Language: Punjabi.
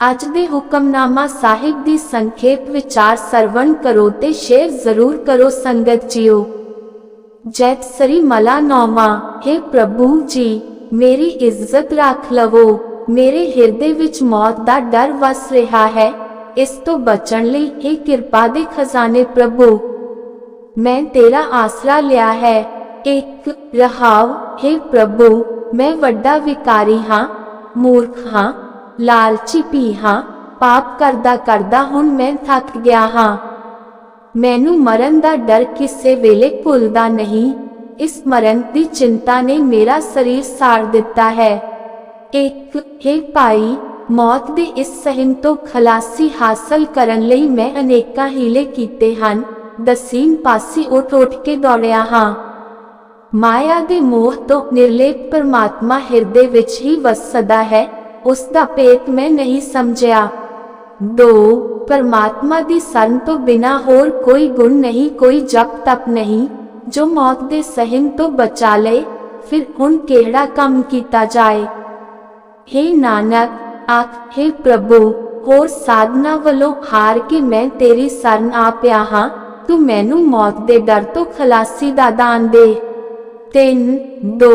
ਅੱਜ ਦੇ ਹੁਕਮਨਾਮਾ ਸਾਹਿਬ ਦੀ ਸੰਖੇਪ ਵਿਚਾਰ ਸਰਵਣ ਕਰੋ ਤੇ ਸ਼ੇਅਰ ਜ਼ਰੂਰ ਕਰੋ ਸੰਗਤ ਜੀਓ ਜੈਤ ਸ੍ਰੀ ਮਲਾ ਨੌਮਾ हे ਪ੍ਰਭੂ ਜੀ ਮੇਰੀ ਇੱਜ਼ਤ ਰੱਖ ਲਵੋ ਮੇਰੇ ਹਿਰਦੇ ਵਿੱਚ ਮੌਤ ਦਾ ਡਰ ਵਸ ਰਿਹਾ ਹੈ ਇਸ ਤੋਂ ਬਚਣ ਲਈ हे ਕਿਰਪਾ ਦੇ ਖਜ਼ਾਨੇ ਪ੍ਰਭੂ ਮੈਂ ਤੇਰਾ ਆਸਰਾ ਲਿਆ ਹੈ ਇੱਕ ਰਹਾਵ हे ਪ੍ਰਭੂ ਮੈਂ ਵੱਡਾ ਵਿਕਾਰੀ ਹਾਂ ਮੂਰਖ ਹਾਂ ਲਾਲਚੀ ਪੀ ਹਾਂ, ਪਾਪ ਕਰਦਾ ਕਰਦਾ ਹੁਣ ਮੈਂ ਥੱਕ ਗਿਆ ਹਾਂ। ਮੈਨੂੰ ਮਰਨ ਦਾ ਡਰ ਕਿਸੇ ਵੇਲੇ ਭੁੱਲਦਾ ਨਹੀਂ। ਇਸ ਮਰਨ ਦੀ ਚਿੰਤਾ ਨੇ ਮੇਰਾ ਸਰੀਰ ਸਾੜ ਦਿੱਤਾ ਹੈ। ਇੱਕ, ਹੈ ਭਾਈ, ਮੌਤ ਦੇ ਇਸ ਸਹਿਮ ਤੋਂ ਖਲਾਸੀ ਹਾਸਲ ਕਰਨ ਲਈ ਮੈਂ ਅਨੇਕਾਂ ਹੀਲੇ ਕੀਤੇ ਹਨ। ਦਸੀਨ ਪਾਸੀ ਉੱਠ ਉੱਠ ਕੇ ਦੌੜਿਆ ਹਾਂ। ਮਾਇਆ ਦੇ ਮੋਹ ਤੋਂ ਨਿਰਲੇਪ ਪਰਮਾਤਮਾ ਹਿਰਦੇ ਵਿੱਚ ਹੀ ਵਸਦਾ ਹੈ। ਉਸ ਦਾ ਭੇਤ ਮੈਂ ਨਹੀਂ ਸਮਝਿਆ। ਦੋ, ਪਰਮਾਤਮਾ ਦੀ ਸਰਨ ਤੋਂ ਬਿਨਾ ਹੋਰ ਕੋਈ ਗੁਣ ਨਹੀਂ, ਕੋਈ ਜਪ ਤਪ ਨਹੀਂ, ਜੋ ਮੌਤ ਦੇ ਸਹਿਮ ਤੋਂ ਬਚਾ ਲਏ ਫਿਰ ਹੁਣ ਕਿਹੜਾ ਕੰਮ ਕੀਤਾ ਜਾਏ? हे ਨਾਨਕ, ਆਖ हे ਪ੍ਰਭੂ, ਹੋਰ ਸਾਧਨਾ ਵੱਲੋਂ ਹਾਰ ਕੇ ਮੈਂ ਤੇਰੀ ਸਰਨ ਆ ਪਿਆ ਹਾਂ, ਤੂੰ ਮੈਨੂੰ ਮੌਤ ਦੇ ਡਰ ਤੋਂ ਖਲਾਸੀ ਦਾ ਦਾਨ ਦੇ। ਤਿੰਨ, ਦੋ